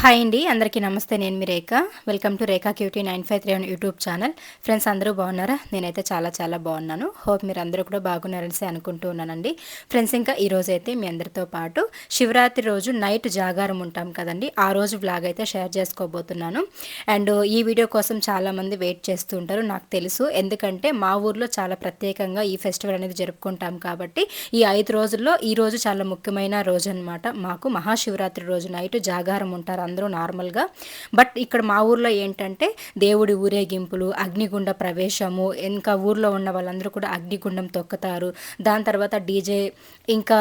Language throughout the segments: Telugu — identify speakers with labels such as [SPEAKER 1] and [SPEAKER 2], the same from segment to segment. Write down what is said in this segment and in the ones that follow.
[SPEAKER 1] హాయ్ అండి అందరికీ నమస్తే. నేను మీ Rekha. Welcome to Rekha cutie nine five three YouTube channel friends అందరూ బాగున్నారా? నేనైతే చాలా చాలా బాగున్నాను. హోప్ మీరు అందరూ కూడా బాగున్నారని అనుకుంటూ ఉన్నానండి. ఫ్రెండ్స్ ఇంకా ఈ అయితే మీ అందరితో పాటు శివరాత్రి రోజు నైట్ జాగారం ఉంటాం కదండి. ఆ రోజు బ్లాగ్ అయితే షేర్ చేసుకోబోతున్నాను. అండ్ ఈ వీడియో కోసం చాలామంది వెయిట్ చేస్తూ ఉంటారు నాకు తెలుసు. ఎందుకంటే మా ఊర్లో చాలా ప్రత్యేకంగా ఈ ఫెస్టివల్ అనేది జరుపుకుంటాం కాబట్టి ఈ ఐదు రోజుల్లో ఈ రోజు చాలా ముఖ్యమైన రోజు అనమాట మాకు మహాశివరాత్రి రోజు నైట్ జాగారం ఉంటారు అందరూ నార్మల్గా. బట్ ఇక్కడ మా ఊర్లో ఏంటంటే దేవుడి ఊరేగింపులు అగ్నిగుండ ప్రవేశము ఇంకా ఊర్లో ఉన్న వాళ్ళందరూ కూడా అగ్నిగుండం తొక్కుతారు. దాని తర్వాత డీజే ఇంకా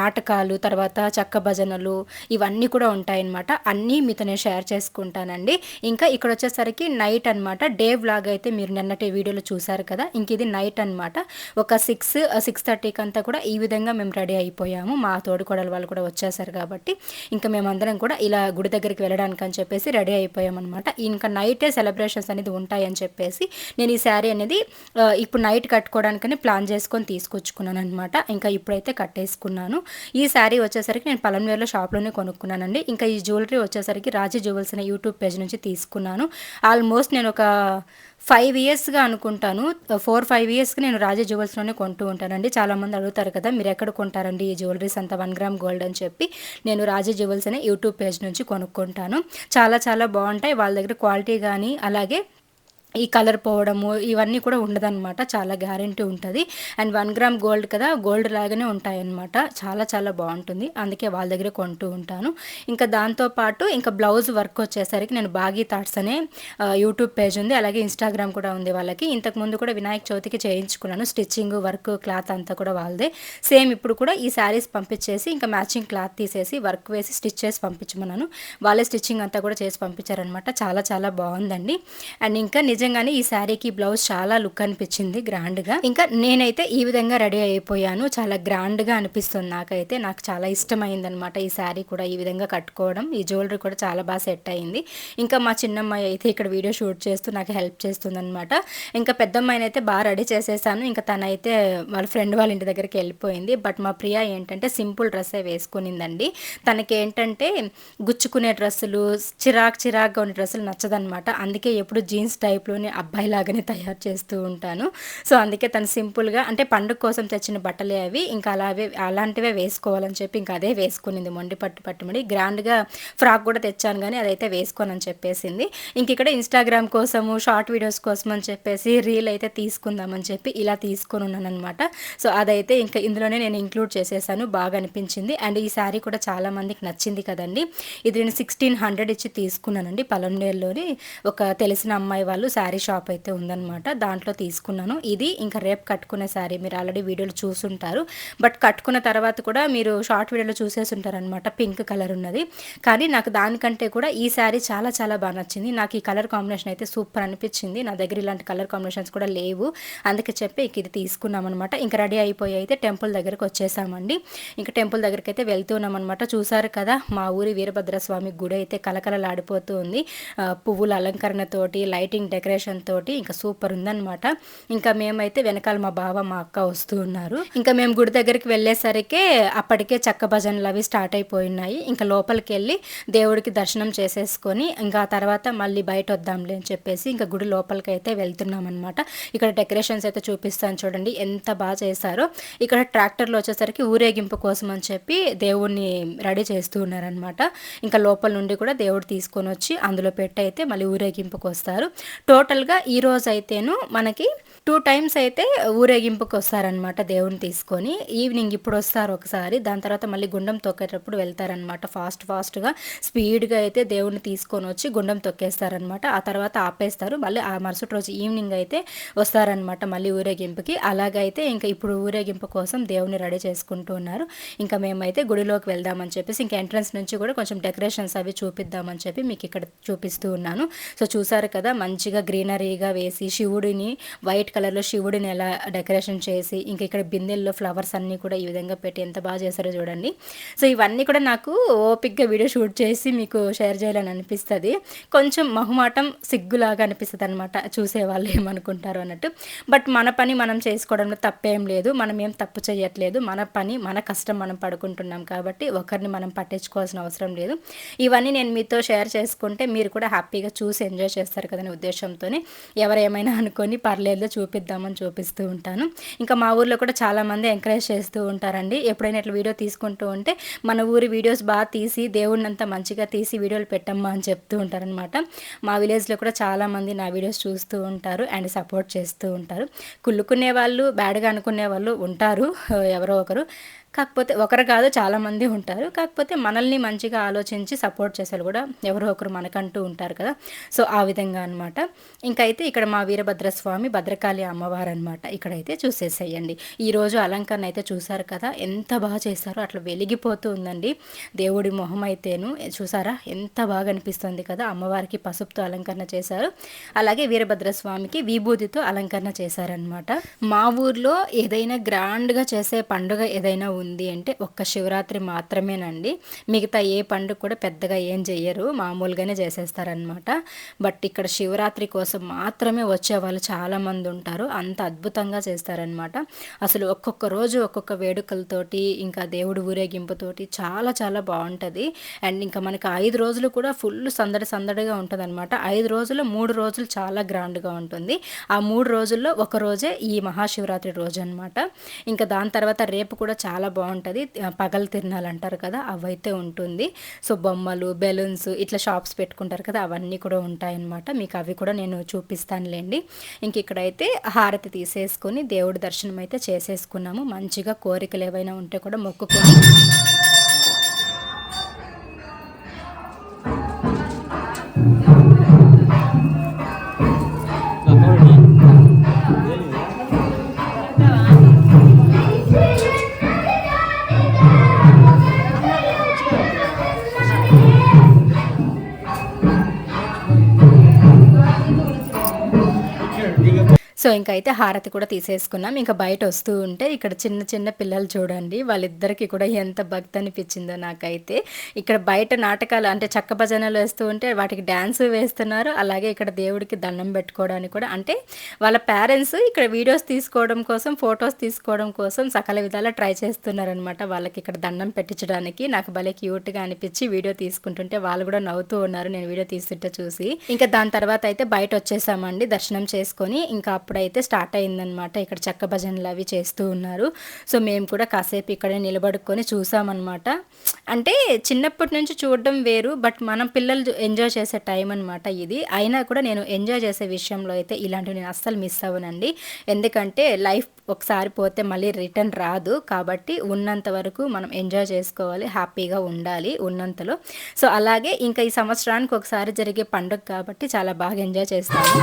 [SPEAKER 1] నాటకాలు తర్వాత చక్క భజనలు ఇవన్నీ కూడా ఉంటాయన్నమాట. అన్నీ మీతో నేను షేర్ చేసుకుంటానండి. ఇంకా ఇక్కడ వచ్చేసరికి నైట్ అనమాట డే వ్లాగ్ అయితే మీరు నిన్నటి వీడియోలో చూసారు కదా? ఇంక ఇది నైట్ అనమాట ఒక సిక్స్ సిక్స్ థర్టీకి అంతా కూడా ఈ విధంగా మేము రెడీ అయిపోయాము. మా తోడుకోడలు వాళ్ళు కూడా వచ్చేసారు కాబట్టి. ఇంకా మేమందరం కూడా ఇలా గుడి దగ్గరికి వెళ్ళడానికి అని చెప్పేసి రెడీ అయిపోయామన్నమాట. ఇంకా నైటే సెలబ్రేషన్స్ అనేది ఉంటాయని చెప్పేసి నేను ఈ శారీ అనేది ఇప్పుడు నైట్ కట్టుకోవడానికని ప్లాన్ చేసుకొని తీసుకొచ్చుకున్నాను అనమాట ఇంకా ఇప్పుడైతే కట్టేసుకున్నాను. ఈ శారీ వచ్చేసరికి నేను పలంవేర్లో షాప్లోనే కొనుక్కున్నానండి. ఇంకా ఈ జ్యువెలరీ వచ్చేసరికి రాజీ జ్యువెల్స్ అనే యూట్యూబ్ పేజ్ నుంచి తీసుకున్నాను. ఆల్మోస్ట్ నేను ఒక ఫైవ్ ఇయర్స్గా అనుకుంటాను. ఫోర్ ఫైవ్ ఇయర్స్కి నేను రాజా జ్యువెల్స్లోనే కొంటూ ఉంటానండి. చాలామంది అడుగుతారు కదా మీరు ఎక్కడ కొంటారండి ఈ జ్యువెలరీస్ అంతా? వన్ గ్రామ్ గోల్డ్ అని చెప్పి నేను రాజా జ్యువెల్స్ అనే యూట్యూబ్ పేజ్ నుంచి కొనుక్కుంటాను. చాలా చాలా బాగుంటాయి. వాళ్ళ దగ్గర క్వాలిటీ కానీ అలాగే ఈ కలర్ పోవడము ఇవన్నీ కూడా ఉండదన్నమాట. చాలా గ్యారంటీ ఉంటుంది. అండ్ వన్ గ్రామ్ గోల్డ్ కదా గోల్డ్ లాగానే ఉంటాయన్నమాట. చాలా చాలా బాగుంటుంది. అందుకే వాళ్ళ దగ్గర కొంటూ ఉంటాను. ఇంకా దాంతోపాటు ఇంకా బ్లౌజ్ వర్క్ వచ్చేసరికి నేను బాగీ థాట్స్ అనే యూట్యూబ్ పేజ్ ఉంది. అలాగే ఇన్స్టాగ్రామ్ కూడా ఉంది వాళ్ళకి. ఇంతకుముందు కూడా వినాయక చవితికి చేయించుకున్నాను. స్టిచ్చింగ్ వర్క్ క్లాత్ అంతా కూడా వాళ్ళదే. సేమ్ ఇప్పుడు కూడా ఈ శారీస్ పంపించేసి ఇంకా మ్యాచింగ్ క్లాత్ తీసేసి వర్క్ వేసి స్టిచ్ చేసి పంపించమన్నాను. వాళ్ళే స్టిచ్చింగ్ అంతా కూడా చేసి పంపించారనమాట చాలా చాలా బాగుందండి. అండ్ ఇంకా నిజ నిజంగానే ఈ శారీకి బ్లౌజ్ చాలా లుక్ అనిపించింది గ్రాండ్గా. ఇంకా నేనైతే ఈ విధంగా రెడీ అయిపోయాను. చాలా గ్రాండ్గా అనిపిస్తుంది నాకైతే. నాకు చాలా ఇష్టమైంది అనమాట ఈ శారీ కూడా ఈ విధంగా కట్టుకోవడం. ఈ జ్యువెలరీ కూడా చాలా బాగా సెట్ అయింది. ఇంకా మా చిన్నమ్మాయి అయితే ఇక్కడ వీడియో షూట్ చేస్తూ నాకు హెల్ప్ చేస్తుంది అనమాట ఇంకా పెద్దమ్మాయిని అయితే బాగా రెడీ చేసేసాను. ఇంకా తనైతే వాళ్ళ ఫ్రెండ్ వాళ్ళ ఇంటి దగ్గరికి వెళ్ళిపోయింది. బట్ మా ప్రియా ఏంటంటే సింపుల్ డ్రెస్సే వేసుకునిందండి. తనకి ఏంటంటే గుచ్చుకునే డ్రెస్సులు చిరాక్ చిరాక్గా ఉండే డ్రెస్సులు నచ్చదనమాట అందుకే ఎప్పుడు జీన్స్ టైప్లో అబ్బాయి అబ్బాయిలాగానే తయారు చేస్తూ ఉంటాను. సో అందుకే తను సింపుల్గా అంటే పండుగ కోసం తెచ్చిన బట్టలే అవి. ఇంకా అలాగే అలాంటివే వేసుకోవాలని చెప్పి ఇంకా అదే వేసుకునింది. మొండి పట్టు పట్టుమడి గ్రాండ్గా ఫ్రాక్ కూడా తెచ్చాను కానీ అదైతే వేసుకోనని చెప్పేసింది. ఇంక ఇక్కడ ఇన్స్టాగ్రామ్ కోసము షార్ట్ వీడియోస్ కోసం అని చెప్పేసి రీల్ అయితే తీసుకుందామని చెప్పి ఇలా తీసుకొని ఉన్నాను అనమాట సో అదైతే ఇంకా ఇందులోనే నేను ఇంక్లూడ్ చేసేసాను. బాగా అనిపించింది. అండ్ ఈ శారీ కూడా చాలామందికి నచ్చింది కదండి. ఇది నేను సిక్స్టీన్ హండ్రెడ్ ఇచ్చి తీసుకున్నానండి పలంనేరులోని ఒక తెలిసిన అమ్మాయి వాళ్ళు శారీ షాప్ అయితే ఉందనమాట దాంట్లో తీసుకున్నాను. ఇది ఇంకా రేపు కట్టుకునే శారీ. మీరు ఆల్రెడీ వీడియోలు చూసుంటారు. బట్ కట్టుకున్న తర్వాత కూడా మీరు షార్ట్ వీడియోలో చూసేసి ఉంటారనమాట పింక్ కలర్ ఉన్నది. కానీ నాకు దానికంటే కూడా ఈ శారీ చాలా చాలా బాగా నచ్చింది. నాకు ఈ కలర్ కాంబినేషన్ అయితే సూపర్ అనిపించింది. నా దగ్గర ఇలాంటి కలర్ కాంబినేషన్స్ కూడా లేవు. అందుకే చెప్పి ఇది తీసుకున్నాం అనమాట ఇంకా రెడీ అయిపోయి అయితే టెంపుల్ దగ్గరకు వచ్చేసామండి. ఇంకా టెంపుల్ దగ్గరికి అయితే వెళ్తున్నాం అనమాట చూసారు కదా మా ఊరి వీరభద్రస్వామి గుడి అయితే కలకలలాడిపోతూ ఉంది. పువ్వుల అలంకరణతోటి లైటింగ్ డెకరేషన్ డెకరేషన్ తోటి ఇంకా సూపర్ ఉందనమాట ఇంకా మేమైతే వెనకాల మా బావ మా అక్క వస్తూ ఉన్నారు. ఇంకా మేము గుడి దగ్గరికి వెళ్ళేసరికి అప్పటికే చక్క భజనలు అవి స్టార్ట్ అయిపోయినాయి. ఇంకా లోపలికి వెళ్ళి దేవుడికి దర్శనం చేసేసుకొని ఇంకా తర్వాత మళ్ళీ బయట వద్దాంలే అని చెప్పేసి ఇంకా గుడి లోపలికి అయితే వెళ్తున్నాం అనమాట ఇక్కడ డెకరేషన్స్ అయితే చూపిస్తాను చూడండి ఎంత బాగా చేశారో. ఇక్కడ ట్రాక్టర్లో వచ్చేసరికి ఊరేగింపు కోసం అని చెప్పి దేవుడిని రెడీ చేస్తూ ఉన్నారనమాట ఇంకా లోపల నుండి కూడా దేవుడు తీసుకొని వచ్చి అందులో పెట్టి అయితే మళ్ళీ ఊరేగింపుకు వస్తారు. టోటల్గా ఈరోజు అయితేను మనకి టూ టైమ్స్ అయితే ఊరేగింపుకి వస్తారనమాట దేవుని తీసుకొని. ఈవినింగ్ ఇప్పుడు వస్తారు ఒకసారి దాని తర్వాత మళ్ళీ గుండం తొక్కేటప్పుడు వెళ్తారనమాట ఫాస్ట్ ఫాస్ట్గా స్పీడ్గా అయితే దేవుని తీసుకొని వచ్చి గుండం తొక్కేస్తారనమాట ఆ తర్వాత ఆపేస్తారు. మళ్ళీ ఆ మరుసటి రోజు ఈవినింగ్ అయితే వస్తారనమాట మళ్ళీ ఊరేగింపుకి. అలాగైతే ఇంకా ఇప్పుడు ఊరేగింపు కోసం దేవుని రెడీ చేసుకుంటూ ఉన్నారు. ఇంకా మేమైతే గుడిలోకి వెళ్దామని చెప్పేసి ఇంకా ఎంట్రన్స్ నుంచి కూడా కొంచెం డెకరేషన్స్ అవి చూపిద్దామని చెప్పి మీకు ఇక్కడ చూపిస్తూ ఉన్నాను. సో చూసారు కదా మంచిగా గ్రీనరీగా వేసి శివుడిని వైట్ కలర్లో శివుడిని ఎలా డెకరేషన్ చేసి ఇంకా ఇక్కడ బిందెల్లో ఫ్లవర్స్ అన్నీ కూడా ఈ విధంగా పెట్టి ఎంత బాగా చేశారో చూడండి. సో ఇవన్నీ కూడా నాకు ఓపిక్గా వీడియో షూట్ చేసి మీకు షేర్ చేయాలని అనిపిస్తుంది. కొంచెం మహుమాటం సిగ్గులాగా అనిపిస్తుంది అనమాట చూసే వాళ్ళు ఏమనుకుంటారు అన్నట్టు. బట్ మన పని మనం చేసుకోవడంలో తప్పేం లేదు. మనం ఏం తప్పు చేయట్లేదు మన పని మన కష్టం మనం పడుకుంటున్నాం కాబట్టి ఒకరిని మనం పట్టించుకోవాల్సిన అవసరం లేదు. ఇవన్నీ నేను మీతో షేర్ చేసుకుంటే మీరు కూడా హ్యాపీగా చూసి ఎంజాయ్ చేస్తారు కదనే ఉద్దేశంతో ఎవరేమైనా అనుకొని పర్లేదు చూపిద్దామని చూపిస్తూ ఉంటాను. ఇంకా మా ఊర్లో కూడా చాలామంది ఎంకరేజ్ చేస్తూ ఉంటారండి. ఎప్పుడైనా ఇట్లా వీడియో తీసుకుంటూ ఉంటే మన ఊరి వీడియోస్ బాగా తీసి దేవుడిని అంతా మంచిగా తీసి వీడియోలు పెట్టమ్మా అని చెప్తూ ఉంటారనమాట మా విలేజ్లో కూడా చాలామంది నా వీడియోస్ చూస్తూ ఉంటారు అండ్ సపోర్ట్ చేస్తూ ఉంటారు. కుళ్ళుకునే వాళ్ళు బ్యాడ్గా అనుకునే వాళ్ళు ఉంటారు. ఎవరో ఒకరు. కాకపోతే ఒకరు కాదు చాలామంది ఉంటారు. కాకపోతే మనల్ని మంచిగా ఆలోచించి సపోర్ట్ చేసేవాళ్ళు కూడా ఎవరో ఒకరు మనకంటూ ఉంటారు కదా. సో ఆ విధంగా అనమాట ఇంకైతే ఇక్కడ మా వీరభద్రస్వామి భద్రకాళి అమ్మవారు అనమాట ఇక్కడైతే చూసేసేయండి. ఈరోజు అలంకరణ అయితే చూసారు కదా. ఎంత బాగా చేశారో అట్లా వెలిగిపోతూ ఉందండి. దేవుడి మొహం అయితేను చూసారా? ఎంత బాగా అనిపిస్తుంది కదా. అమ్మవారికి పసుపుతో అలంకరణ చేశారు. అలాగే వీరభద్రస్వామికి విభూతితో అలంకరణ చేశారనమాట మా ఊర్లో ఏదైనా గ్రాండ్గా చేసే పండుగ ఏదైనా ఉంది అంటే ఒక్క శివరాత్రి మాత్రమేనండి. మిగతా ఏ పండుగ కూడా పెద్దగా ఏం చెయ్యరు. మామూలుగానే చేసేస్తారనమాట బట్ ఇక్కడ శివరాత్రి కోసం మాత్రమే వచ్చే వాళ్ళు చాలామంది ఉంటారు. అంత అద్భుతంగా చేస్తారనమాట అసలు ఒక్కొక్క రోజు ఒక్కొక్క వేడుకలతోటి ఇంకా దేవుడు ఊరేగింపుతోటి చాలా చాలా బాగుంటుంది. అండ్ ఇంకా మనకి ఐదు రోజులు కూడా ఫుల్ సందడి సందడిగా ఉంటుంది అనమాట ఐదు రోజులు మూడు రోజులు చాలా గ్రాండ్గా ఉంటుంది. ఆ మూడు రోజుల్లో ఒక రోజే ఈ మహాశివరాత్రి రోజు అనమాట ఇంకా దాని తర్వాత రేపు కూడా చాలా బాగుంటుంది. పగల తిరణాలు అంటారు కదా అవైతే ఉంటుంది. సో బొమ్మలు బెలూన్స్ ఇట్లా షాప్స్ పెట్టుకుంటారు కదా అవన్నీ కూడా ఉంటాయన్నమాట. మీకు అవి కూడా నేను చూపిస్తానులేండి. ఇంక ఇక్కడైతే హారతి తీసేసుకొని దేవుడి దర్శనం అయితే చేసేసుకున్నాము. మంచిగా కోరికలు ఏవైనా ఉంటే కూడా మొక్కుకొని సో ఇంకైతే హారతి కూడా తీసేసుకున్నాం. ఇంకా బయట వస్తూ ఉంటే ఇక్కడ చిన్న చిన్న పిల్లలు చూడండి. వాళ్ళిద్దరికి కూడా ఎంత భక్తి అనిపించిందో నాకైతే. ఇక్కడ బయట నాటకాలు అంటే చక్క భజనలు వేస్తూ ఉంటే వాటికి డ్యాన్స్ వేస్తున్నారు. అలాగే ఇక్కడ దేవుడికి దండం పెట్టుకోవడానికి కూడా అంటే వాళ్ళ పేరెంట్స్ ఇక్కడ వీడియోస్ తీసుకోవడం కోసం ఫొటోస్ తీసుకోవడం కోసం సకల విధాలా ట్రై చేస్తున్నారనమాట వాళ్ళకి ఇక్కడ దండం పెట్టించడానికి నాకు భలే క్యూట్గా అనిపించి వీడియో తీసుకుంటుంటే వాళ్ళు కూడా నవ్వుతూ ఉన్నారు. నేను వీడియో తీస్తుంటే చూసి. ఇంకా దాని తర్వాత అయితే బయట వచ్చేసామండి దర్శనం చేసుకొని. ఇంకా ఇప్పుడైతే స్టార్ట్ అయిందనమాట ఇక్కడ చెక్క భజనలు అవి చేస్తూ ఉన్నారు. సో మేము కూడా కాసేపు ఇక్కడే నిలబడుకొని చూసామన్నమాట. అంటే చిన్నప్పటి నుంచి చూడడం వేరు బట్ మనం పిల్లలు ఎంజాయ్ చేసే టైం అనమాట ఇది. అయినా కూడా నేను ఎంజాయ్ చేసే విషయంలో అయితే ఇలాంటివి నేను అస్సలు మిస్ అవ్వనండి. ఎందుకంటే లైఫ్ ఒకసారి పోతే మళ్ళీ రిటర్న్ రాదు. కాబట్టి ఉన్నంత వరకు మనం ఎంజాయ్ చేసుకోవాలి హ్యాపీగా ఉండాలి ఉన్నంతలో. సో అలాగే ఇంకా ఈ సంవత్సరానికి ఒకసారి జరిగే పండుగ కాబట్టి చాలా బాగా ఎంజాయ్ చేస్తాము.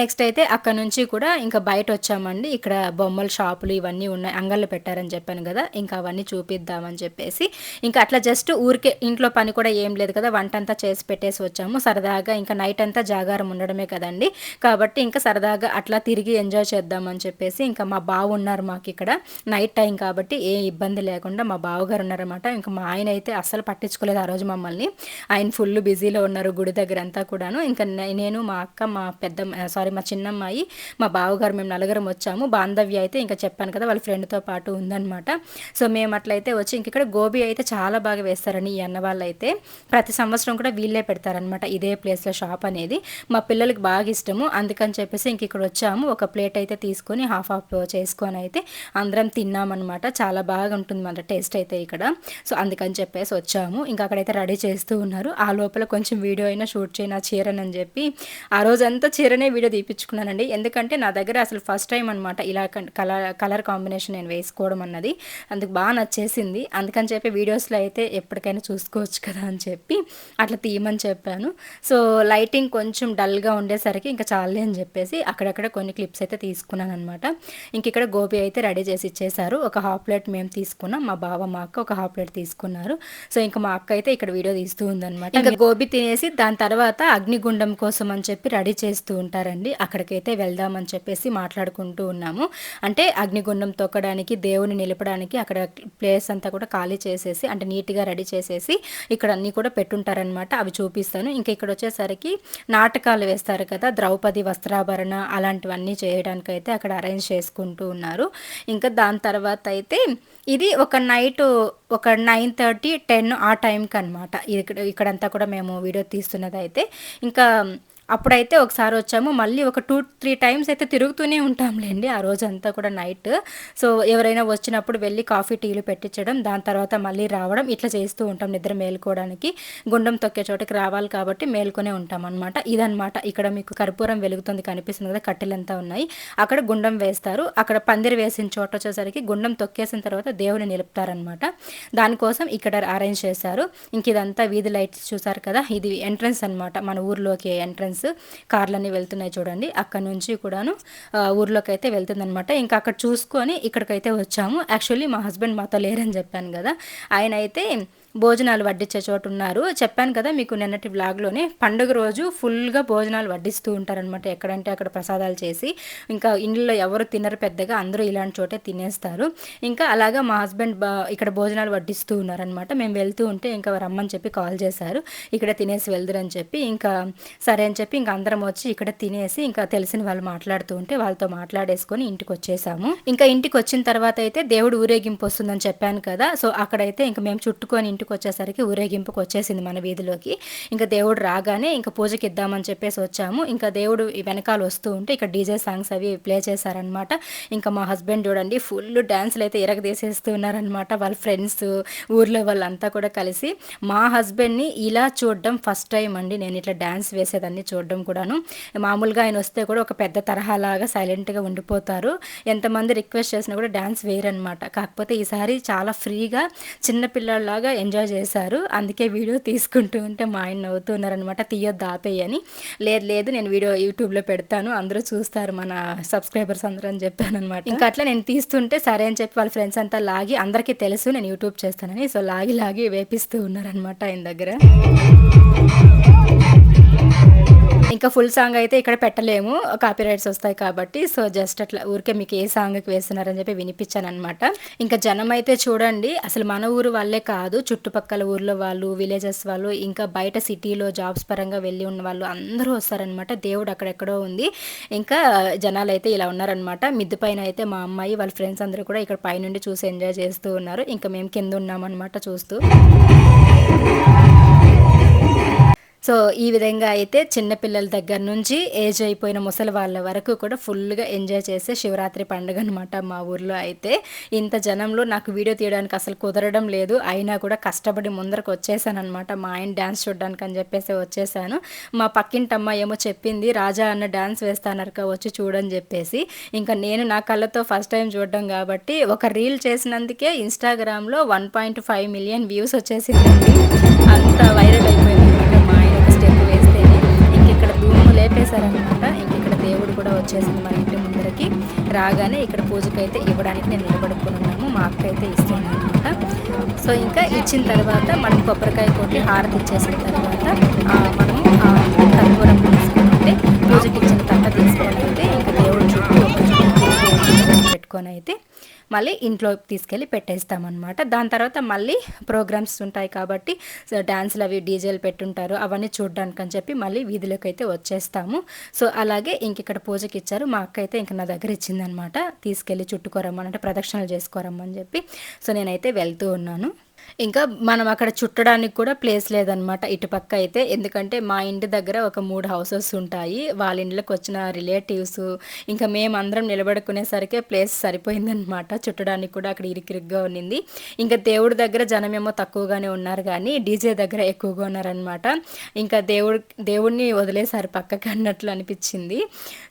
[SPEAKER 1] నెక్స్ట్ అయితే అక్కడ నుంచి కూడా ఇంకా బయట వచ్చామండి. ఇక్కడ బొమ్మల షాపులు ఇవన్నీ ఉన్నాయి. అంగళ్ళు పెట్టారని చెప్పాను కదా. ఇంకా అవన్నీ చూపిద్దామని చెప్పేసి. ఇంకా అట్లా జస్ట్ ఊరికే ఇంట్లో పని కూడా ఏం లేదు కదా. వంట అంతా చేసి పెట్టేసి వచ్చాము. సరదాగా ఇంకా నైట్ అంతా జాగారం ఉండడమే కదండి. కాబట్టి ఇంకా సరదాగా అట్లా తిరిగి ఎంజాయ్ చేద్దామని చెప్పేసి ఇంకా మా బావ ఉన్నారు మాకు ఇక్కడ. నైట్ టైం కాబట్టి ఏ ఇబ్బంది లేకుండా మా బావగారు ఉన్నారన్నమాట. ఇంకా మా ఆయన అయితే అస్సలు పట్టించుకోలేదు ఆ రోజు మమ్మల్ని. ఆయన ఫుల్ బిజీలో ఉన్నారు గుడి దగ్గర అంతా కూడాను. ఇంకా నేను మా అక్క మా పెద్ద సారీ మా చిన్నమ్మాయి మా బావగారు మేము నలుగురం వచ్చాము. బాంధవ్య అయితే ఇంకా చెప్పాను కదా వాళ్ళ ఫ్రెండ్తో పాటు ఉందన్నమాట. సో మేము అట్లయితే వచ్చి ఇంక ఇక్కడ గోబీ అయితే చాలా బాగా వేస్తారని ఈ అన్న వాళ్ళు అయితే ప్రతి సంవత్సరం కూడా వీళ్ళే పెడతారనమాట ఇదే ప్లేస్లో షాప్ అనేది. మా పిల్లలకి బాగా ఇష్టము. అందుకని చెప్పేసి ఇంక ఇక్కడ వచ్చాము. ఒక ప్లేట్ అయితే తీసుకొని హాఫ్ హాఫ్ చేసుకొని అయితే అందరం తిన్నామన్నమాట. చాలా బాగా ఉంటుంది మన టేస్ట్ అయితే ఇక్కడ. సో అందుకని చెప్పేసి వచ్చాము. ఇంకా అక్కడైతే రెడీ చేస్తూ ఉన్నారు. ఆ లోపల కొంచెం వీడియో అయినా షూట్ చేయను చీరనని చెప్పి ఆ రోజంతా చీరనే వీడియో తీపించుకున్నానండి ఎందుకంటే నా దగ్గర అసలు ఫస్ట్ టైం అనమాట ఇలా కలర్ కలర్ కాంబినేషన్ నేను వేసుకోవడం అన్నది. అందుకు బాగా నచ్చేసింది. అందుకని చెప్పి వీడియోస్లో అయితే ఎప్పటికైనా చూసుకోవచ్చు కదా అని చెప్పి అట్లా తీయమని చెప్పాను. సో లైటింగ్ కొంచెం డల్గా ఉండేసరికి ఇంకా చాలే అని చెప్పేసి అక్కడక్కడ కొన్ని క్లిప్స్ అయితే తీసుకున్నాను అనమాట ఇంక ఇక్కడ గోబీ అయితే రెడీ చేసి ఇచ్చేసారు. ఒక హాఫ్ ప్లేట్ మేము తీసుకున్నాం. మా బావ మా అక్క ఒక హాఫ్ ప్లేట్ తీసుకున్నారు. సో ఇంకా మా అక్క అయితే ఇక్కడ వీడియో తీస్తూ ఉందన్నమాట. ఇంకా గోబీ తినేసి దాని తర్వాత అగ్నిగుండం కోసం అని చెప్పి రెడీ చేస్తూ ఉంటారండి. అక్కడికైతే వెళ్దామని చెప్పేసి మాట్లాడుకుంటూ ఉన్నాము. అంటే అగ్నిగుండం తొక్కడానికి దేవుని నిలపడానికి అక్కడ ప్లేస్ అంతా కూడా ఖాళీ చేసేసి అంటే నీట్గా రెడీ చేసేసి ఇక్కడ అన్నీ కూడా పెట్టుంటారనమాట అవి చూపిస్తాను. ఇంకా ఇక్కడ వచ్చేసరికి నాటకాలు వేస్తారు కదా ద్రౌపది వస్త్రాభరణ అలాంటివన్నీ చేయడానికి అయితే అక్కడ అరేంజ్ చేసుకుంటూ ఉన్నారు. ఇంకా దాని తర్వాత అయితే ఇది ఒక నైట్ ఒక నైన్ థర్టీ టెన్ ఆ టైంకి అనమాట ఇక్కడ ఇక్కడంతా కూడా మేము వీడియో తీస్తున్నది అయితే ఇంకా అప్పుడైతే ఒకసారి వచ్చాము. మళ్ళీ ఒక టూ త్రీ టైమ్స్ అయితే తిరుగుతూనే ఉంటాంలేండి ఆ రోజంతా కూడా నైట్. సో ఎవరైనా వచ్చినప్పుడు వెళ్ళి కాఫీ టీలు పెట్టించడం దాని తర్వాత మళ్ళీ రావడం ఇట్లా చేస్తూ ఉంటాం నిద్ర మేలుకోవడానికి. గుండం తొక్కే చోటకి రావాలి కాబట్టి మేల్కొనే ఉంటాం అనమాట ఇదనమాట ఇక్కడ మీకు కర్పూరం వెలుగుతుంది కనిపిస్తుంది కదా కట్టెలంతా ఉన్నాయి. అక్కడ గుండం వేస్తారు. అక్కడ పందిరి వేసిన చోట వచ్చేసరికి గుండం తొక్కేసిన తర్వాత దేవుని నిలుపుతారనమాట దానికోసం ఇక్కడ అరేంజ్ చేశారు. ఇంక ఇదంతా వీధి లైట్స్ చూసారు కదా ఇది ఎంట్రన్స్ అనమాట మన ఊర్లోకి ఎంట్రన్స్ కార్లన్నీ వెళ్తున్నాయి చూడండి. అక్కడ నుంచి కూడాను ఊర్లోకి అయితే వెళ్తుందనమాట ఇంకా అక్కడ చూసుకొని ఇక్కడికైతే వచ్చాము. యాక్చువల్లీ మా హస్బెండ్ మాతో లేరని చెప్పాను కదా. ఆయన అయితే భోజనాలు వడ్డించే చోటు ఉన్నారు. చెప్పాను కదా మీకు నిన్నటి బ్లాగ్లోనే పండుగ రోజు ఫుల్గా భోజనాలు వడ్డిస్తూ ఉంటారనమాట ఎక్కడంటే అక్కడ ప్రసాదాలు చేసి. ఇంకా ఇంట్లో ఎవరు తినరు పెద్దగా అందరూ ఇలాంటి చోటే తినేస్తారు. ఇంకా అలాగా మా హస్బెండ్ ఇక్కడ భోజనాలు వడ్డిస్తూ ఉన్నారనమాట మేము వెళ్తూ ఉంటే ఇంకా రమ్మని చెప్పి కాల్ చేశారు. ఇక్కడ తినేసి వెళ్దురని చెప్పి ఇంకా సరే అని చెప్పి ఇంకా అందరం వచ్చి ఇక్కడ తినేసి ఇంకా తెలిసిన వాళ్ళు మాట్లాడుతూ ఉంటే వాళ్ళతో మాట్లాడేసుకొని ఇంటికి వచ్చేసాము. ఇంకా ఇంటికి వచ్చిన తర్వాత అయితే దేవుడు ఊరేగింపు వస్తుందని చెప్పాను కదా. సో అక్కడైతే ఇంకా మేము చుట్టుకొని ఇంటికి వచ్చేసరికి ఊరేగింపుకి వచ్చేసింది మన వీధిలోకి. ఇంకా దేవుడు రాగానే ఇంకా పూజకి ఇద్దామని చెప్పేసి వచ్చాము. ఇంకా దేవుడు వెనకాల వస్తూ ఉంటే ఇక్కడ డీజే సాంగ్స్ అవి ప్లే చేశారనమాట ఇంకా మా హస్బెండ్ చూడండి ఫుల్ డ్యాన్స్లు అయితే ఇరగదీసేస్తూ ఉన్నారనమాట వాళ్ళ ఫ్రెండ్స్ ఊర్లో వాళ్ళంతా కూడా కలిసి. మా హస్బెండ్ని ఇలా చూడడం ఫస్ట్ టైం అండి. నేను ఇట్లా డ్యాన్స్ వేసేదాన్ని చూడడం కూడాను. మామూలుగా ఆయన వస్తే కూడా ఒక పెద్ద తరహాలాగా సైలెంట్గా ఉండిపోతారు. ఎంతమంది రిక్వెస్ట్ చేసినా కూడా డ్యాన్స్ వేయరనమాట కాకపోతే ఈసారి చాలా ఫ్రీగా చిన్నపిల్లలాగా ఎంజాయ్ ఎంజాయ్ చేశారు. అందుకే వీడియో తీసుకుంటూ ఉంటే మా ఆయన నవ్వుతున్నారనమాట తీయొద్దు ఆపేయని లేదు లేదు నేను వీడియో యూట్యూబ్లో పెడతాను అందరూ చూస్తారు మన సబ్స్క్రైబర్స్ అందరూ అని చెప్పానమాట ఇంకా అట్లా నేను తీస్తుంటే సరే అని చెప్పి వాళ్ళ ఫ్రెండ్స్ అంతా లాగి అందరికీ తెలుసు నేను యూట్యూబ్ చేస్తానని. సో లాగి లాగి వేపిస్తూ ఉన్నారనమాట ఆయన దగ్గర. ఇంకా ఫుల్ సాంగ్ అయితే ఇక్కడ పెట్టలేము. కాపీరైట్స్ వస్తాయి కాబట్టి సో జస్ట్ అట్లా ఊరికే మీకు ఏ సాంగ్కి వేస్తున్నారని చెప్పి వినిపించాను అనమాట ఇంకా జనం అయితే చూడండి అసలు మన ఊరు వాళ్ళే కాదు చుట్టుపక్కల ఊర్లో వాళ్ళు విలేజెస్ వాళ్ళు ఇంకా బయట సిటీలో జాబ్స్ పరంగా వెళ్ళి ఉన్న వాళ్ళు అందరూ వస్తారనమాట దేవుడు అక్కడెక్కడో ఉంది. ఇంకా జనాలు అయితే ఇలా ఉన్నారనమాట మిద్దు పైన అయితే మా అమ్మాయి వాళ్ళ ఫ్రెండ్స్ అందరూ కూడా ఇక్కడ పైనుండి చూసి ఎంజాయ్ చేస్తూ ఉన్నారు. ఇంకా మేము కింద ఉన్నామన్నమాట చూస్తూ. సో ఈ విధంగా అయితే చిన్నపిల్లల దగ్గర నుంచి ఏజ్ అయిపోయిన ముసలి వాళ్ళ వరకు కూడా ఫుల్గా ఎంజాయ్ చేసే శివరాత్రి పండుగ అనమాట మా ఊర్లో అయితే. ఇంత జనంలో నాకు వీడియో తీయడానికి అసలు కుదరడం లేదు. అయినా కూడా కష్టపడి ముందరకు వచ్చేసాను అనమాట మా ఆయన డ్యాన్స్ చూడడానికి అని చెప్పేసి వచ్చేసాను. మా పక్కింటి ఏమో చెప్పింది రాజా అన్న డ్యాన్స్ వేస్తానరక వచ్చి చూడని చెప్పేసి. ఇంకా నేను నా కళ్ళతో ఫస్ట్ టైం చూడడం కాబట్టి ఒక రీల్ చేసినందుకే ఇన్స్టాగ్రామ్లో one point five million views వచ్చేసిందండి. అంత వైరల్ అయిపోయింది. వచ్చేసింది మన ఇంటి ముందరకి. రాగానే ఇక్కడ పూజకైతే అయితే ఇవ్వడానికి నేను నిలబడుకుని ఉన్నాము. మా అక్క అయితే ఇస్తుంది అనమాట సో ఇంకా ఇచ్చిన తర్వాత మనం కొబ్బరికాయ కొట్టి హారతి ఇచ్చేసిన తర్వాత మనము కర్పూరం తీసుకుంటే పూజకి ఇచ్చిన తట్ట తీసుకొని అయితే ఇంకా పెట్టుకొని అయితే మళ్ళీ ఇంట్లో తీసుకెళ్ళి పెట్టేస్తామన్నమాట. దాని తర్వాత మళ్ళీ ప్రోగ్రామ్స్ ఉంటాయి కాబట్టి డ్యాన్స్లు అవి డీజేలు పెట్టుంటారు అవన్నీ చూడడానికి అని చెప్పి మళ్ళీ వీధిలోకి అయితే వచ్చేస్తాము. సో అలాగే ఇంక ఇక్కడ పూజకి ఇచ్చారు మా అక్క అయితే ఇంక నా దగ్గర ఇచ్చిందనమాట తీసుకెళ్ళి చుట్టుకోరమ్మని అంటే ప్రదక్షిణలు చేసుకోరమ్మని చెప్పి. సో నేనైతే వెళ్తూ ఉన్నాను. ఇంకా మనం అక్కడ చుట్టడానికి కూడా ప్లేస్ లేదనమాట ఇటుపక్క అయితే ఎందుకంటే మా ఇంటి దగ్గర ఒక మూడు హౌసెస్ ఉంటాయి. వాళ్ళ ఇంట్లోకి వచ్చిన రిలేటివ్స్ ఇంకా మేమందరం నిలబడుకునేసరికి ప్లేస్ సరిపోయిందనమాట చుట్టడానికి కూడా అక్కడ ఇరికిరిగ్గా ఉన్నింది. ఇంకా దేవుడి దగ్గర జనమేమో తక్కువగానే ఉన్నారు కానీ డీజే దగ్గర ఎక్కువగా ఉన్నారనమాట ఇంకా దేవుడు దేవుడిని వదిలేసారు పక్కకి అన్నట్లు అనిపించింది.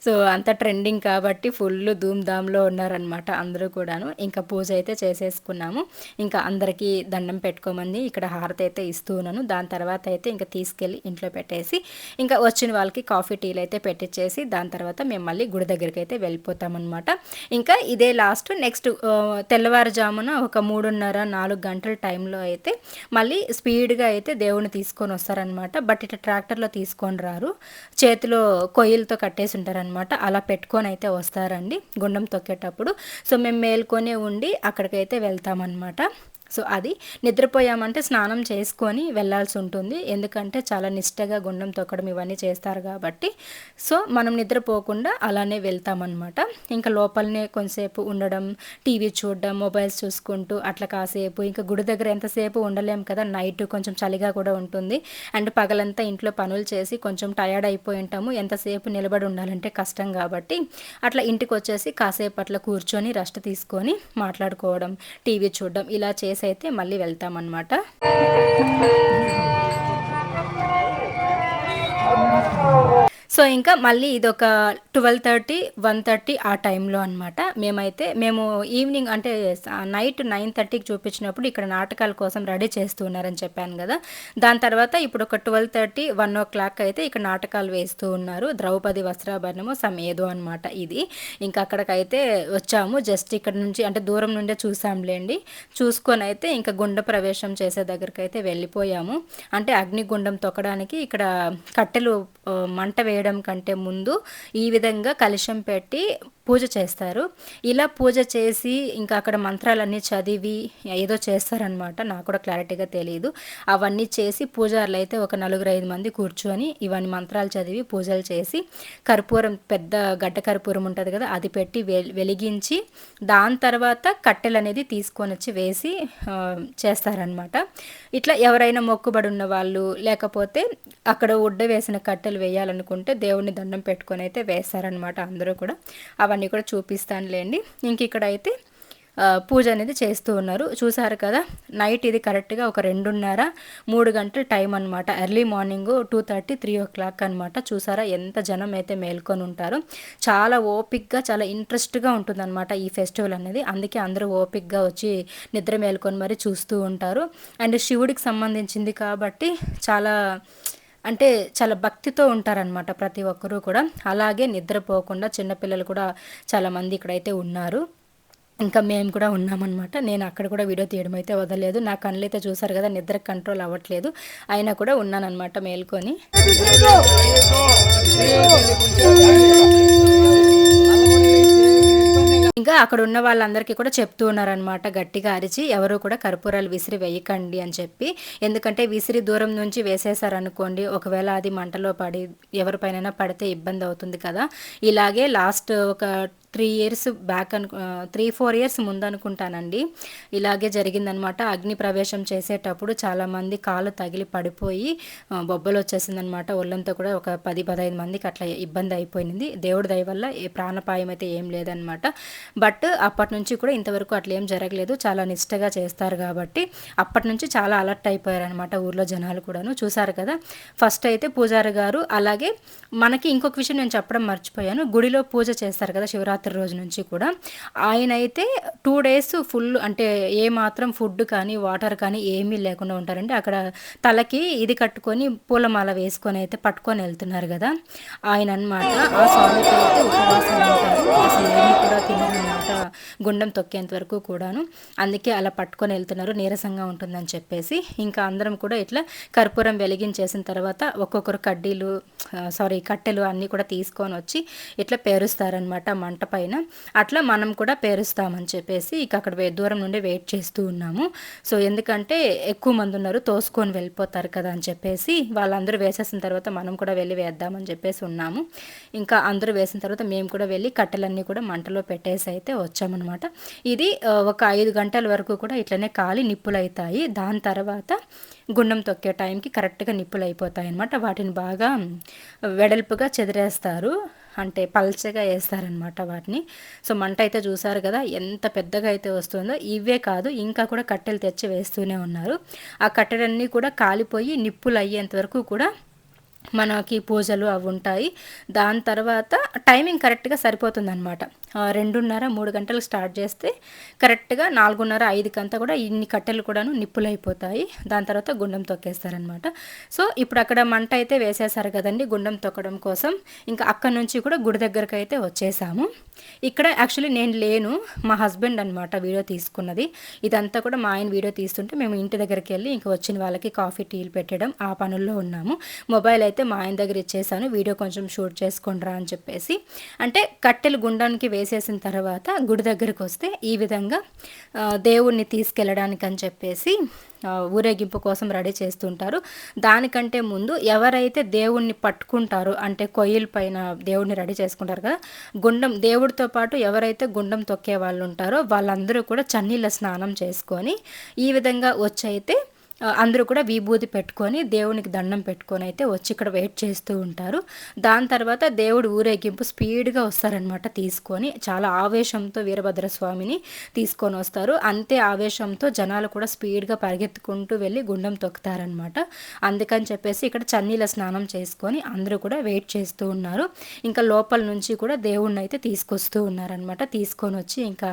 [SPEAKER 1] సో అంత ట్రెండింగ్ కాబట్టి ఫుల్ ధూమ్ ధామ్లో ఉన్నారనమాట అందరూ కూడాను. ఇంకా పూజ అయితే చేసేసుకున్నాము. ఇంకా అందరికీ దండం పెట్టుకోమని ఇక్కడ హారతి అయితే ఇస్తూ ఉన్నాను. దాని తర్వాత అయితే ఇంకా తీసుకెళ్ళి ఇంట్లో పెట్టేసి ఇంకా వచ్చిన వాళ్ళకి కాఫీ టీలు అయితే పెట్టించేసి దాని తర్వాత మేము మళ్ళీ గుడి దగ్గరికి అయితే వెళ్ళిపోతామన్నమాట. ఇంకా ఇదే లాస్ట్ నెక్స్ట్ తెల్లవారుజామున ఒక మూడున్నర నాలుగు గంటల టైంలో అయితే మళ్ళీ స్పీడ్గా అయితే దేవుని తీసుకొని వస్తారనమాట బట్ ఇట్లా ట్రాక్టర్లో తీసుకొని రారు. చేతిలో కొయ్యలతో కట్టేసి ఉంటారనమాట అలా పెట్టుకొని అయితే వస్తారండి గుండం తొక్కేటప్పుడు. సో మేము మేల్కొనే ఉండి అక్కడికైతే వెళ్తామన్నమాట. సో అది నిద్రపోయామంటే స్నానం చేసుకొని వెళ్ళాల్సి ఉంటుంది. ఎందుకంటే చాలా నిష్టగా గుండం తొక్కడం ఇవన్నీ చేస్తారు కాబట్టి. సో మనం నిద్రపోకుండా అలానే వెళ్తామన్నమాట. ఇంకా లోపలనే కొంతసేపు ఉండడం టీవీ చూడడం మొబైల్స్ చూసుకుంటూ అట్లా కాసేపు ఇంకా గుడి దగ్గర ఎంతసేపు ఉండలేం కదా నైట్ కొంచెం చలిగా కూడా ఉంటుంది. అండ్ పగలంతా ఇంట్లో పనులు చేసి కొంచెం టయర్డ్ అయిపోయి ఉంటాము. ఎంతసేపు నిలబడి ఉండాలంటే కష్టం కాబట్టి. అట్లా ఇంటికి వచ్చేసి కాసేపు అట్లా కూర్చొని రెస్ట్ తీసుకొని మాట్లాడుకోవడం టీవీ చూడడం ఇలా చేసి అయితే మళ్ళీ వెళ్తామన్నమాట. సో ఇంకా మళ్ళీ ఇది ఒక ట్వెల్వ్ థర్టీ వన్ థర్టీ ఆ టైంలో అనమాట మేమైతే మేము ఈవినింగ్ అంటే నైట్ నైన్ థర్టీకి చూపించినప్పుడు ఇక్కడ నాటకాల కోసం రెడీ చేస్తూ ఉన్నారని చెప్పాను కదా. దాని తర్వాత ఇప్పుడు ఒక twelve thirty one o'clock అయితే ఇక్కడ నాటకాలు వేస్తూ ఉన్నారు. ద్రౌపది వస్త్రాభరణము సమ్ ఏదో అనమాట ఇది. ఇంకా అక్కడికైతే వచ్చాము. జస్ట్ ఇక్కడ నుంచి అంటే దూరం నుండే చూసాంలేండి. చూసుకొని అయితే ఇంకా గుండ ప్రవేశం చేసే దగ్గరికి అయితే వెళ్ళిపోయాము. అంటే అగ్నిగుండం తొక్కడానికి ఇక్కడ కట్టెలు మంట వేయడం కంటే ముందు ఈ విధంగా కలుషం పెట్టి పూజ చేస్తారు. ఇలా పూజ చేసి ఇంకా అక్కడ మంత్రాలన్నీ చదివి ఏదో చేస్తారనమాట నాకు కూడా క్లారిటీగా తెలియదు అవన్నీ చేసి పూజారులు అయితే ఒక నలుగురు ఐదు మంది కూర్చొని ఇవన్నీ మంత్రాలు చదివి పూజలు చేసి కర్పూరం పెద్ద గడ్డ కర్పూరం ఉంటుంది కదా అది పెట్టి వెలిగించి దాని తర్వాత కట్టెలు అనేది తీసుకొని వచ్చి వేసి చేస్తారనమాట ఇట్లా ఎవరైనా మొక్కుబడి ఉన్న వాళ్ళు లేకపోతే అక్కడ ఉడ్డ వేసిన కట్టెలు వేయాలనుకుంటే దేవుడిని దండం పెట్టుకొని అయితే వేస్తారనమాట అందరూ కూడా. అవన్నీ అన్నీ కూడా చూపిస్తానులేండి. ఇంక ఇక్కడ అయితే పూజ అనేది చేస్తూ ఉన్నారు. చూసారు కదా నైట్ ఇది కరెక్ట్గా ఒక రెండున్నర మూడు గంటల టైం అనమాట early morning two thirty three o'clock అనమాట చూసారా ఎంత జనం అయితే మేల్కొని ఉంటారు. చాలా ఓపిక్గా చాలా ఇంట్రెస్ట్గా ఉంటుందన్నమాట ఈ ఫెస్టివల్ అనేది. అందుకే అందరూ ఓపిక్గా వచ్చి నిద్ర మేల్కొని మరి చూస్తూ ఉంటారు. అండ్ శివుడికి సంబంధించింది కాబట్టి చాలా అంటే చాలా భక్తితో ఉంటారనమాట ప్రతి ఒక్కరూ కూడా. అలాగే నిద్రపోకుండా చిన్నపిల్లలు కూడా చాలామంది ఇక్కడైతే ఉన్నారు. ఇంకా మేము కూడా ఉన్నామన్నమాట. నేను అక్కడ కూడా వీడియో తీయడం అయితే వదలలేదు. నా కళ్ళు అయితే చూసారు కదా నిద్ర కంట్రోల్ అవ్వట్లేదు. అయినా కూడా ఉన్నానన్నమాట మేల్కొని. ఇంకా అక్కడ ఉన్న వాళ్ళందరికీ కూడా చెప్తూ ఉన్నారనమాట గట్టిగా అరిచి ఎవరు కూడా కర్పూరాలు విసిరి వేయకండి అని చెప్పి. ఎందుకంటే విసిరి దూరం నుంచి వేసేసారనుకోండి ఒకవేళ అది మంటలో పడి ఎవరిపైన పడితే ఇబ్బంది అవుతుంది కదా. ఇలాగే లాస్ట్ ఒక త్రీ ఇయర్స్ బ్యాక్ అను త్రీ ఫోర్ ఇయర్స్ ముందనుకుంటానండి. ఇలాగే జరిగిందనమాట. అగ్ని ప్రవేశం చేసేటప్పుడు చాలామంది కాలు తగిలి పడిపోయి బొబ్బలు వచ్చేసిందనమాట. ఒళ్ళంతా కూడా ఒక పది పదహైదు మందికి అట్లా ఇబ్బంది అయిపోయింది. దేవుడి దయ వల్ల ఏ ప్రాణపాయం అయితే ఏం లేదనమాట. బట్ అప్పటి నుంచి కూడా ఇంతవరకు అట్లా ఏం జరగలేదు. చాలా నిష్టగా చేస్తారు కాబట్టి అప్పటి నుంచి చాలా అలర్ట్ అయిపోయారనమాట ఊర్లో జనాలు కూడాను. చూసారు కదా? ఫస్ట్ అయితే పూజారి గారు అలాగే మనకి ఇంకొక విషయం నేను చెప్పడం మర్చిపోయాను. గుడిలో పూజ చేస్తారు కదా శివరాత్రి శివరాత్రి రోజు నుంచి కూడా ఆయన అయితే టూ డేస్ ఫుల్ అంటే ఏ మాత్రం ఫుడ్ కానీ వాటర్ కానీ ఏమీ లేకుండా ఉంటారండి. అక్కడ తలకి ఇది కట్టుకొని పూలమాల వేసుకొని అయితే పట్టుకొని వెళ్తున్నారు కదా. ఆయన అనమాట ఆ స్వామికి అయితే ఉపవాసాలు ఉంటారు. అసలు ఏమీ కూడా తినరనమాట గుండం తొక్కేంత వరకు కూడాను. అందుకే అలా పట్టుకొని వెళ్తున్నారు. నీరసంగా ఉంటుందని చెప్పేసి ఇంకా అందరం కూడా ఇట్లా కర్పూరం వెలిగించేసిన తర్వాత ఒక్కొక్కరు కడ్డీలు సారీ కట్టెలు అన్నీ కూడా తీసుకొని వచ్చి ఇట్లా పేరుస్తారనమాట మంట పైన అట్లా మనం కూడా పేరుస్తామని చెప్పేసి ఇక అక్కడ దూరం నుండి వెయిట్ చేస్తూ ఉన్నాము. సో ఎందుకంటే ఎక్కువ మంది ఉన్నారు తోసుకొని వెళ్ళిపోతారు కదా అని చెప్పేసి వాళ్ళందరూ వేసేసిన తర్వాత మనం కూడా వెళ్ళి వేద్దామని చెప్పేసి ఉన్నాము. ఇంకా అందరూ వేసిన తర్వాత మేము కూడా వెళ్ళి కట్టెలన్నీ కూడా మంటలో పెట్టేసి అయితే వచ్చామన్నమాట. ఇది ఒక ఐదు గంటల వరకు కూడా ఇట్లనే కాలి నిప్పులు అవుతాయి దాని తర్వాత గుండం తొక్కే టైంకి కరెక్ట్గా నిప్పులు అయిపోతాయి అనమాట వాటిని బాగా వెడల్పుగా చెదిరేస్తారు. అంటే పల్చగా వేస్తారనమాట వాటిని. సో మంట అయితే చూసారు కదా ఎంత పెద్దగా అయితే వస్తుందో ఇవే కాదు ఇంకా కూడా కట్టెలు తెచ్చి వేస్తూనే ఉన్నారు. ఆ కట్టెలన్నీ కూడా కాలిపోయి నిప్పులు అయ్యేంత వరకు కూడా మనకి పూజలు అవి ఉంటాయి. దాని తర్వాత టైమింగ్ కరెక్ట్గా సరిపోతుంది అనమాట రెండున్నర మూడు గంటలకు స్టార్ట్ చేస్తే కరెక్ట్గా నాలుగున్నర ఐదుకంతా కూడా ఇన్ని కట్టెలు కూడాను నిప్పులు అయిపోతాయి దాని తర్వాత గుండం తొక్కేస్తారనమాట సో ఇప్పుడు అక్కడ మంట అయితే వేసేసారు కదండి గుండం తొక్కడం కోసం. ఇంకా అక్కడ నుంచి కూడా గుడి దగ్గరకు అయితే వచ్చేసాము. ఇక్కడ యాక్చువల్లీ నేను లేను మా హస్బెండ్ అనమాట వీడియో తీసుకున్నది. ఇదంతా కూడా మా ఆయన వీడియో తీస్తుంటే మేము ఇంటి దగ్గరికి వెళ్ళి ఇంకా వచ్చిన వాళ్ళకి కాఫీ టీలు పెట్టడం ఆ పనుల్లో ఉన్నాము. మొబైల్ అయితే మా ఆయన దగ్గర ఇచ్చేసాను. వీడియో కొంచెం షూట్ చేసుకుండ్రా అని చెప్పేసి. అంటే కట్టెలు గుండానికి వేసేసిన తర్వాత గుడి దగ్గరికి వస్తే ఈ విధంగా దేవుణ్ణి తీసుకెళ్ళడానికి అని చెప్పేసి ఊరేగింపు కోసం రెడీ చేస్తుంటారు. దానికంటే ముందు ఎవరైతే దేవుణ్ణి పట్టుకుంటారో అంటే కొయ్యల పైన దేవుణ్ణి రెడీ చేసుకుంటారు కదా గుండం దేవుడితో పాటు ఎవరైతే గుండం తొక్కే వాళ్ళు ఉంటారో వాళ్ళందరూ కూడా చన్నీళ్ళ స్నానం చేసుకొని ఈ విధంగా వచ్చి అయితే అందరూ కూడా విభూతి పెట్టుకొని దేవునికి దండం పెట్టుకొని అయితే వచ్చి ఇక్కడ వెయిట్ చేస్తూ ఉంటారు. దాని తర్వాత దేవుడు ఊరేగింపు స్పీడ్గా వస్తారనమాట తీసుకొని. చాలా ఆవేశంతో వీరభద్ర స్వామిని తీసుకొని వస్తారు. అంతే ఆవేశంతో జనాలు కూడా స్పీడ్గా పరిగెత్తుకుంటూ వెళ్ళి గుండం తొక్కుతారనమాట అందుకని చెప్పేసి ఇక్కడ చన్నీల స్నానం చేసుకొని అందరూ కూడా వెయిట్ చేస్తూ ఉన్నారు. ఇంకా లోపల నుంచి కూడా దేవుణ్ణి అయితే తీసుకొస్తూ ఉన్నారనమాట తీసుకొని వచ్చి ఇంకా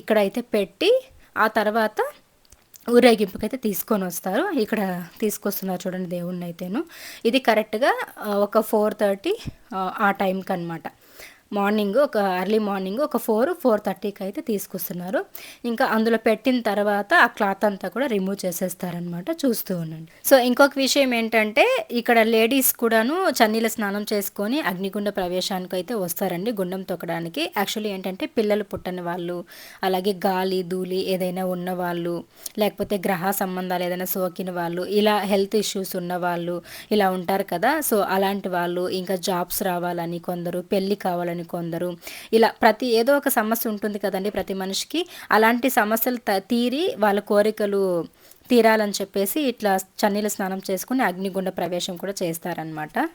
[SPEAKER 1] ఇక్కడైతే పెట్టి ఆ తర్వాత ఊరేగింపుకైతే తీసుకొని వస్తారు ఇక్కడ తీసుకొస్తున్నారు చూడండి దేవుణ్ణి అయితేను ఇది కరెక్ట్గా ఒక ఫోర్ థర్టీ ఆ టైంకి అనమాట మార్నింగ్ ఒక అర్లీ మార్నింగ్ ఒక ఫోర్ ఫోర్ థర్టీకి అయితే తీసుకొస్తున్నారు. ఇంకా అందులో పెట్టిన తర్వాత ఆ క్లాత్ అంతా కూడా రిమూవ్ చేసేస్తారనమాట చూస్తూ ఉండండి. సో ఇంకొక విషయం ఏంటంటే ఇక్కడ లేడీస్ కూడాను చన్నీల స్నానం చేసుకొని అగ్నిగుండ ప్రవేశానికి అయితే వస్తారండి గుండం తొక్కడానికి. యాక్చువల్లీ ఏంటంటే పిల్లలు పుట్టని వాళ్ళు అలాగే గాలి ధూళి ఏదైనా ఉన్న వాళ్ళు లేకపోతే గ్రహ సంబంధాలు ఏదైనా సోకిన వాళ్ళు ఇలా హెల్త్ ఇష్యూస్ ఉన్న వాళ్ళు ఇలా ఉంటారు కదా. సో అలాంటి వాళ్ళు ఇంకా జాబ్స్ రావాలని కొందరు పెళ్ళి కావాలని కొందరు. ఇలా ప్రతి ఏదో ఒక సమస్య ఉంటుంది కదండి ప్రతి మనిషికి. అలాంటి సమస్యలు తీరి వాళ్ళ కోరికలు తీరాలని చెప్పేసి ఇట్లా చన్నీళ్ళ స్నానం చేసుకుని అగ్నిగుండ ప్రవేశం కూడా చేస్తారనమాట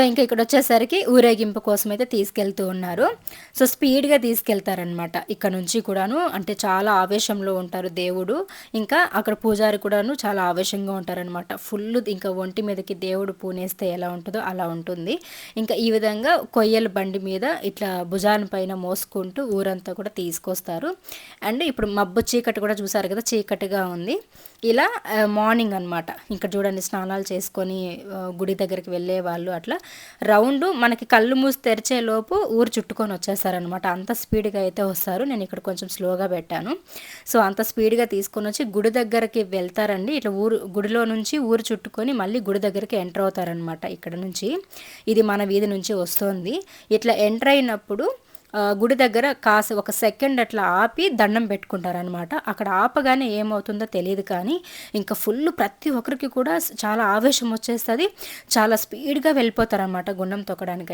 [SPEAKER 1] సో ఇంకా ఇక్కడ వచ్చేసరికి ఊరేగింపు కోసం అయితే తీసుకెళ్తూ ఉన్నారు. సో స్పీడ్గా తీసుకెళ్తారనమాట ఇక్కడ నుంచి కూడాను. అంటే చాలా ఆవేశంలో ఉంటారు దేవుడు. ఇంకా అక్కడ పూజారి కూడాను చాలా ఆవేశంగా ఉంటారనమాట ఫుల్ ఇంకా ఒంటి మీదకి దేవుడు పూనేస్తే ఎలా ఉంటుందో అలా ఉంటుంది. ఇంకా ఈ విధంగా కొయ్యల బండి మీద ఇట్లా భుజాన పైన మోసుకుంటూ ఊరంతా కూడా తీసుకొస్తారు. అండ్ ఇప్పుడు మబ్బు చీకటి కూడా చూసారు కదా చీకటిగా ఉంది. ఇలా మార్నింగ్ అనమాట ఇక్కడ చూడండి స్నానాలు చేసుకొని గుడి దగ్గరికి వెళ్ళే వాళ్ళు అట్లా. రౌండ్ మనకి కళ్ళు మూసి తెరిచే లోపు ఊరు చుట్టుకొని వచ్చేసారనమాట అంత స్పీడ్గా అయితే వస్తారు. నేను ఇక్కడ కొంచెం స్లోగా పెట్టాను. సో అంత స్పీడ్గా తీసుకొని వచ్చి గుడి దగ్గరికి వెళ్తారండి. ఇట్లా ఊరు గుడిలో నుంచి ఊరు చుట్టుకొని మళ్ళీ గుడి దగ్గరికి ఎంటర్ అవుతారనమాట ఇక్కడ నుంచి ఇది మన వీధి నుంచి వస్తుంది. ఇట్లా ఎంటర్ అయినప్పుడు గుడి దగ్గర కాసి ఒక సెకండ్ అట్లా ఆపి దండం పెట్టుకుంటారనమాట అక్కడ ఆపగానే ఏమవుతుందో తెలియదు కానీ ఇంకా ఫుల్ ప్రతి ఒక్కరికి కూడా చాలా ఆవేశం వచ్చేస్తుంది. చాలా స్పీడ్గా వెళ్ళిపోతారనమాట గుండం తొక్కడానికి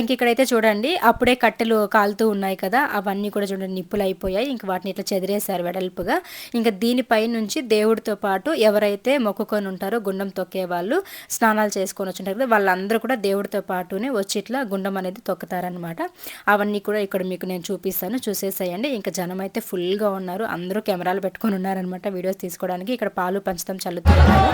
[SPEAKER 1] ఇంక ఇక్కడైతే చూడండి అప్పుడే కట్టెలు కాలుతూ ఉన్నాయి కదా అవన్నీ కూడా చూడండి నిప్పులు అయిపోయాయి ఇంక వాటిని ఇట్లా చెదిరేశారు వెడల్పుగా. ఇంకా దీనిపై నుంచి దేవుడితో పాటు ఎవరైతే మొక్కుకొని ఉంటారో గుండం తొక్కే వాళ్ళు స్నానాలు చేసుకొని వచ్చింటారు కదా వాళ్ళందరూ కూడా దేవుడితో పాటునే వచ్చి ఇట్లా గుండం అనేది తొక్కుతారనమాట అవన్నీ కూడా ఇక్కడ మీకు నేను చూపిస్తాను చూసేసేయండి. ఇంకా జనం అయితే ఫుల్గా ఉన్నారు అందరూ కెమెరాలు పెట్టుకొని ఉన్నారనమాట వీడియోస్ తీసుకోవడానికి. ఇక్కడ పాలు పంచడం చల్లుతున్నారు.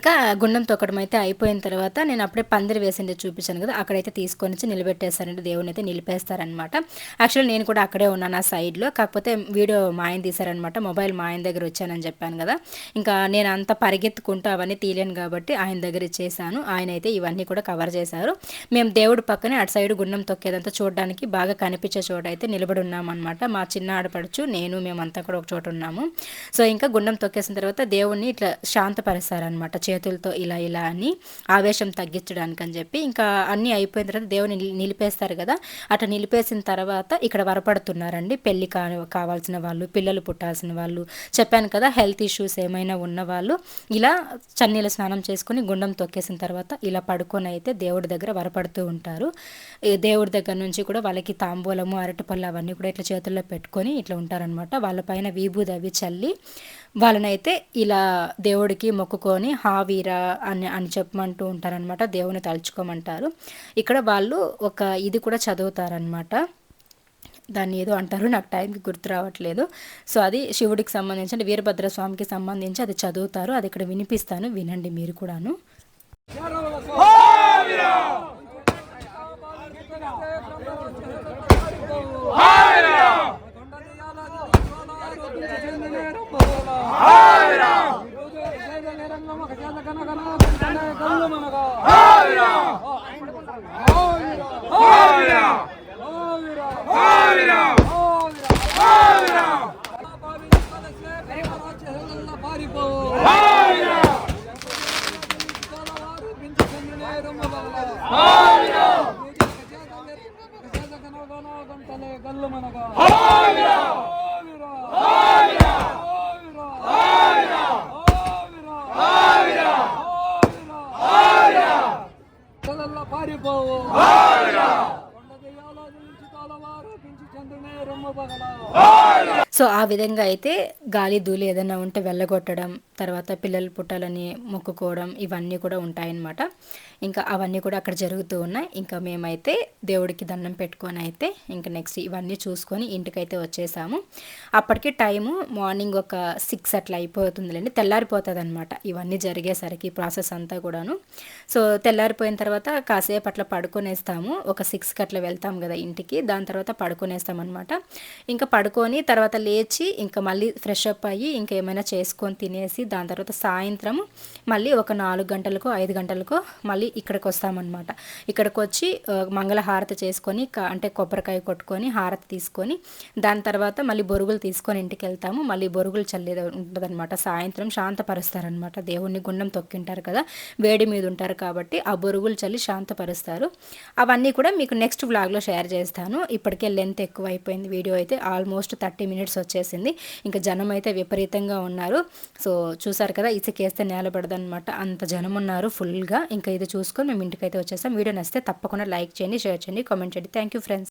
[SPEAKER 1] ఇంకా గుండం తొక్కడం అయితే అయిపోయిన తర్వాత నేను అప్పుడే పందిరి వేసింది చూపించాను కదా అక్కడైతే తీసుకొని వచ్చి నిలబెట్టేస్తారంటే దేవుని అయితే నిలిపేస్తారనమాట యాక్చువల్లీ నేను కూడా అక్కడే ఉన్నాను ఆ సైడ్లో కాకపోతే వీడియో మా ఆయన తీశారనమాట మొబైల్ మా ఆయన దగ్గర వచ్చానని చెప్పాను కదా ఇంకా నేను అంత పరిగెత్తుకుంటూ అవన్నీ తీయలేను కాబట్టి ఆయన దగ్గర ఇచ్చేసాను ఆయన అయితే ఇవన్నీ కూడా కవర్ చేశారు. మేము దేవుడి పక్కనే అటు సైడ్ గుండం తొక్కేదంతా చూడడానికి బాగా కనిపించే చోట అయితే నిలబడి ఉన్నామన్నమాట. మా చిన్న ఆడపడుచు నేను మేమంతా కూడా ఒక చోట ఉన్నాము. సో ఇంకా గుండం తొక్కేసిన తర్వాత దేవుణ్ణి ఇట్లా శాంతపరుస్తారనమాట చేతులతో ఇలా ఇలా అని ఆవేశం తగ్గించడానికి అని చెప్పి ఇంకా అన్నీ అయిపోయిన తర్వాత దేవుని నిలిపేస్తారు కదా. అట్లా నిలిపేసిన తర్వాత ఇక్కడ వరపడుతున్నారండి. పెళ్ళి కా కావాల్సిన వాళ్ళు పిల్లలు పుట్టాల్సిన వాళ్ళు చెప్పాను కదా హెల్త్ ఇష్యూస్ ఏమైనా ఉన్న వాళ్ళు ఇలా చన్నీల స్నానం చేసుకుని గుండం తొక్కేసిన తర్వాత ఇలా పడుకొని అయితే దేవుడి దగ్గర వరపడుతూ ఉంటారు. దేవుడి దగ్గర నుంచి కూడా వాళ్ళకి తాంబూలము అరటిపళ్ళు అవన్నీ కూడా ఇట్లా చేతుల్లో పెట్టుకొని ఇట్లా ఉంటారనమాట వాళ్ళపైన విభూది అవి చల్లి వాళ్ళనైతే ఇలా దేవుడికి మొక్కుకొని హావీరా అని అని చెప్పమంటూ ఉంటారనమాట దేవుని తలుచుకోమంటారు. ఇక్కడ వాళ్ళు ఒక ఇది కూడా చదువుతారనమాట దాన్ని ఏదో అంటారు నాకు టైంకి గుర్తు రావట్లేదు. సో అది శివుడికి సంబంధించి అంటే వీరభద్ర స్వామికి సంబంధించి అది చదువుతారు. అది ఇక్కడ వినిపిస్తాను వినండి మీరు కూడాను.
[SPEAKER 2] పారిపో మనగా పారిపోవు కొండ దెయ్యాల నుంచి తలవారు పించి చంద్రునే రొమ్మ పగల
[SPEAKER 1] సో ఆ విధంగా అయితే గాలి ధూళి ఏదైనా ఉంటే వెళ్ళగొట్టడం తర్వాత పిల్లలు పుట్టాలని మొక్కుకోవడం ఇవన్నీ కూడా ఉంటాయన్నమాట. ఇంకా అవన్నీ కూడా అక్కడ జరుగుతూ ఉన్నాయి. ఇంకా మేమైతే దేవుడికి దండం పెట్టుకొని అయితే ఇంకా నెక్స్ట్ ఇవన్నీ చూసుకొని ఇంటికైతే వచ్చేసాము. అప్పటికి టైము మార్నింగ్ ఒక సిక్స్ అట్లా అయిపోతుందిలేండి. తెల్లారిపోతుంది అనమాట ఇవన్నీ జరిగేసరికి ప్రాసెస్ అంతా కూడాను. సో తెల్లారిపోయిన తర్వాత కాసేపు అట్లా పడుకొనేస్తాము. ఒక సిక్స్కి అట్లా వెళ్తాం కదా ఇంటికి. దాని తర్వాత పడుకొనేస్తాం అనమాట ఇంకా పడుకొని తర్వాత లేచి ఇంకా మళ్ళీ ఫ్రెష్ ఫ్రెషప్ అయ్యి ఇంకా ఏమైనా చేసుకొని తినేసి దాని తర్వాత సాయంత్రం మళ్ళీ ఒక నాలుగు గంటలకు ఐదు గంటలకు మళ్ళీ ఇక్కడికి వస్తామన్నమాట. ఇక్కడికి వచ్చి మంగళహారతి చేసుకొని అంటే కొబ్బరికాయ కొట్టుకొని హారతి తీసుకొని దాని తర్వాత మళ్ళీ బొరుగులు తీసుకొని ఇంటికి వెళ్తాము. మళ్ళీ బొరుగులు చల్లేది ఉంటుందన్నమాట సాయంత్రం శాంతపరుస్తారనమాట దేవుణ్ణి గుండం తొక్కింటారు కదా వేడి మీద ఉంటారు కాబట్టి ఆ బొరుగులు చల్లి శాంతపరుస్తారు. అవన్నీ కూడా మీకు నెక్స్ట్ వ్లాగ్లో షేర్ చేస్తాను. ఇప్పటికే లెంత్ ఎక్కువ అయిపోయింది వీడియో అయితే ఆల్మోస్ట్ థర్టీ మినిట్స్ వచ్చేసింది. ఇంకా జనం అయితే విపరీతంగా ఉన్నారు. సో చూసారు కదా ఇసుకేస్తే నేల పడదనమాట అంత జనం ఉన్నారు ఫుల్గా. ఇంకా ఇది చూసుకొని మేము ఇంటికైతే వచ్చేసాం. వీడియో నచ్చితే తప్పకుండా లైక్ చేయండి షేర్ చేయండి కామెంట్ చేయండి. Thank you friends